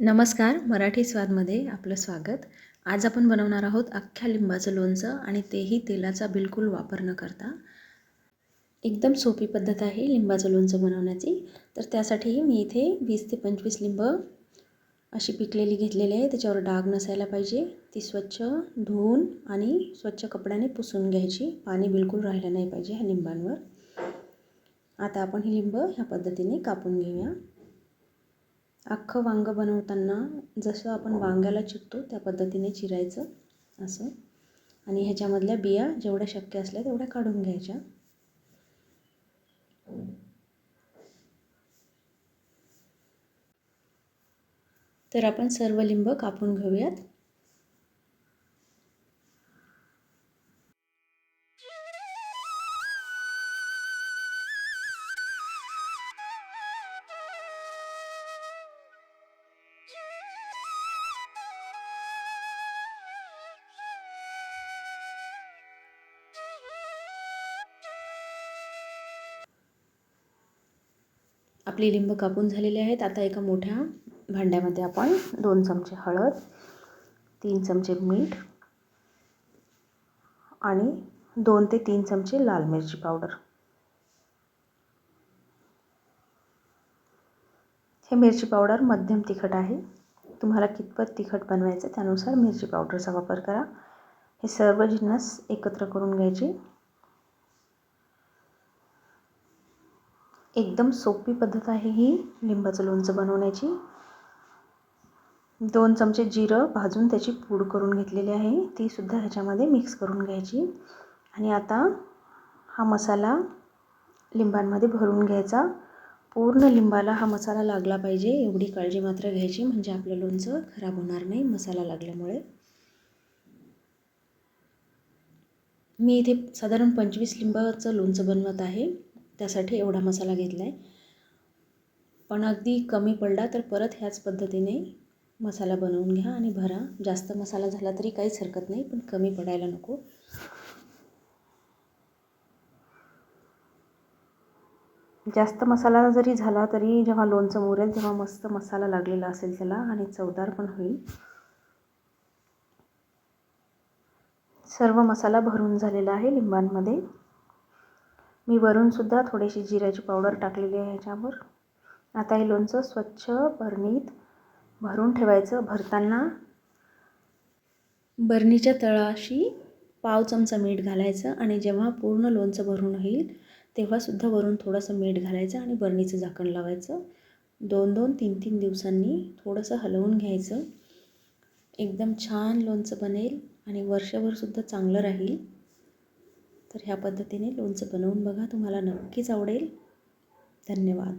नमस्कार मराठी स्वादमध्ये आपलं स्वागत. आज आपण बनवणार आहोत अख्ख्या लिंबाचं लोणचं आणि तेही तेलाचा बिलकुल वापर न करता. एकदम सोपी पद्धत आहे लिंबाचं लोणचं बनवण्याची. तर त्यासाठी मी इथे वीस ते पंचवीस लिंब अशी पिकलेली घेतलेली आहे. त्याच्यावर डाग नसायला पाहिजे. ती स्वच्छ धुवून आणि स्वच्छ कपड्याने पुसून घ्यायची. पाणी बिलकुल राहिलं नाही पाहिजे ह्या लिंबांवर. आता आपण ही लिंब ह्या पद्धतीने कापून घेऊया. अख्खं वांगं बनवताना जसं आपण वांग्याला चिरतो त्या पद्धतीने चिरायचं असं. आणि ह्याच्यामधल्या बिया जेवढ्या शक्य असल्या तेवढ्या काढून घ्यायच्या. तर आपण सर्व लिंब कापून घेऊयात. आपली लिंब कापून झालेली आहेत. आता एका मोठ्या भांड्यामध्ये आपण दोन चमचे हळद तीन चमचे मीठ आणि दोन ते तीन चमचे लाल मिरची पावडर. हे मिरची पावडर मध्यम तिखट आहे. तुम्हाला कितपत तिखट बनवायचं त्यानुसार मिरची पावडरचा वापर करा. हे सर्व जिन्नस एकत्र करून घ्यायचे. एकदम सोपी पद्धत आहे ही लिंबाचं लोणचं बनवण्याची. दोन चमचे जिरं भाजून त्याची पूड करून घेतलेली आहे. तीसुद्धा ह्याच्यामध्ये मिक्स करून घ्यायची. आणि आता हा मसाला लिंबांमध्ये भरून घ्यायचा. पूर्ण लिंबाला हा मसाला लागला पाहिजे. एवढी काळजी मात्र घ्यायची म्हणजे आपलं लोणचं खराब होणार नाही मसाला लागल्यामुळे. मी इथे साधारण पंचवीस लिंबाचं लोणचं बनवत आहे. त्यासाठी एवढा मसाला घेतला आहे पण अगदी कमी पडला तर परत ह्याच पद्धतीने मसाला बनवून घ्या आणि भरा. जास्त मसाला झाला तरी काहीच हरकत नाही पण कमी पडायला नको. जास्त मसाला जरी झाला तरी जेव्हा लोणचं मुरेल तेव्हा मस्त मसाला लागलेला असेल त्याला आणि चवदार पण होईल. सर्व मसाला भरून झालेला आहे लिंबांमध्ये. मी वरूनसुद्धा थोडीशी जिऱ्याची पावडर टाकलेली आहे ह्याच्यावर. आता हे लोणचं स्वच्छ बरणीत भरून ठेवायचं. भरताना बरणीच्या तळाशी पाव चमचा मीठ घालायचं आणि जेव्हा पूर्ण लोणचं भरून होईल तेव्हासुद्धा वरून थोडंसं मीठ घालायचं आणि बरणीचं झाकण लावायचं. दोन दोन तीन तीन दिवसांनी थोडंसं हलवून घ्यायचं. एकदम छान लोणचं बनेल आणि वर्षभरसुद्धा चांगलं राहील. तर ह्या पद्धतीने लोणचं बनवून बघा. तुम्हाला नक्कीच आवडेल. धन्यवाद.